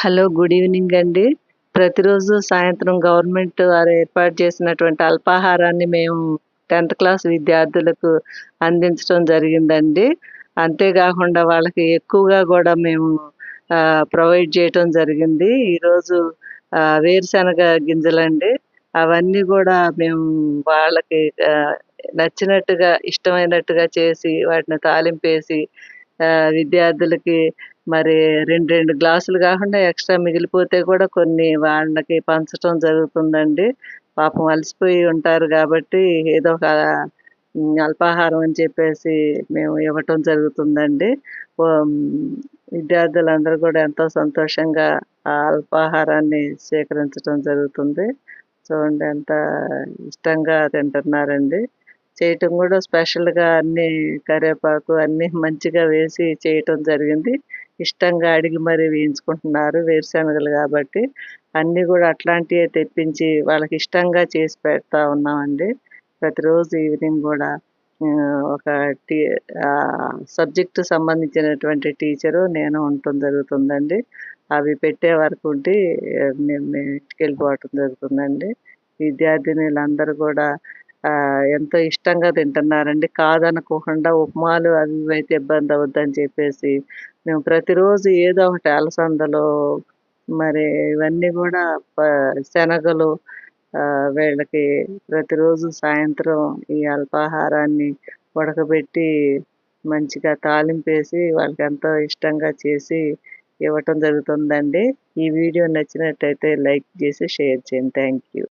Hello good evening అండి. ప్రతిరోజు సాయంత్రం గవర్నమెంట్ వారు ఏర్పాటు చేసినటువంటి అల్పాహారాన్ని మేము టెన్త్ క్లాస్ విద్యార్థులకు అందించడం జరిగిందండి. అంతేకాకుండా వాళ్ళకి ఎక్కువగా కూడా మేము ప్రొవైడ్ చేయటం జరిగింది. ఈరోజు వేరుశనగ గింజలండి. అవన్నీ కూడా మేము వాళ్ళకి నచ్చినట్టుగా ఇష్టమైనట్టుగా చేసి వాటిని తాలింపేసి విద్యార్థులకి మరి రెండు రెండు గ్లాసులు కాకుండా ఎక్స్ట్రా మిగిలిపోతే కూడా కొన్ని వాళ్ళకి పంచడం జరుగుతుందండి. పాపం అలసిపోయి ఉంటారు కాబట్టి ఏదో ఒక అల్పాహారం అని చెప్పేసి మేము ఇవ్వటం జరుగుతుందండి. విద్యార్థులందరూ కూడా ఎంతో సంతోషంగా ఆ అల్పాహారాన్ని స్వీకరించడం జరుగుతుంది. చూడండి ఎంత ఇష్టంగా తింటున్నారండి. చేయటం కూడా స్పెషల్గా అన్ని కరివేపాకు అన్నీ మంచిగా వేసి చేయటం జరిగింది. ఇష్టంగా అడిగి మరీ వేయించుకుంటున్నారు వేరుశనగలు కాబట్టి. అన్నీ కూడా అట్లాంటివే తెప్పించి వాళ్ళకి ఇష్టంగా చేసి పెడతా ఉన్నామండి. ప్రతిరోజు ఈవినింగ్ కూడా ఒక టీ సబ్జెక్టు సంబంధించినటువంటి టీచరు నేను ఉండటం జరుగుతుందండి. అవి పెట్టే వరకు ఉండి మేము ఇంటికి వెళ్ళిపోవటం జరుగుతుందండి. విద్యార్థినులందరూ కూడా ఎంతో ఇష్టంగా తింటున్నారండి. కాదనుకోకుండా ఉప్మాలు అవి అయితే ఇబ్బంది అవుద్దని చెప్పేసి మేము ప్రతిరోజు ఏదో ఒకటి అలసందలు మరి ఇవన్నీ కూడా ప- శనగలు వీళ్ళకి ప్రతిరోజు సాయంత్రం ఈ అల్పాహారాన్ని ఉడకబెట్టి మంచిగా తాలింపేసి వాళ్ళకి ఎంతో ఇష్టంగా చేసి ఇవ్వటం జరుగుతుందండి. ఈ వీడియో నచ్చినట్టయితే లైక్ చేసి షేర్ చేయండి. Thank you.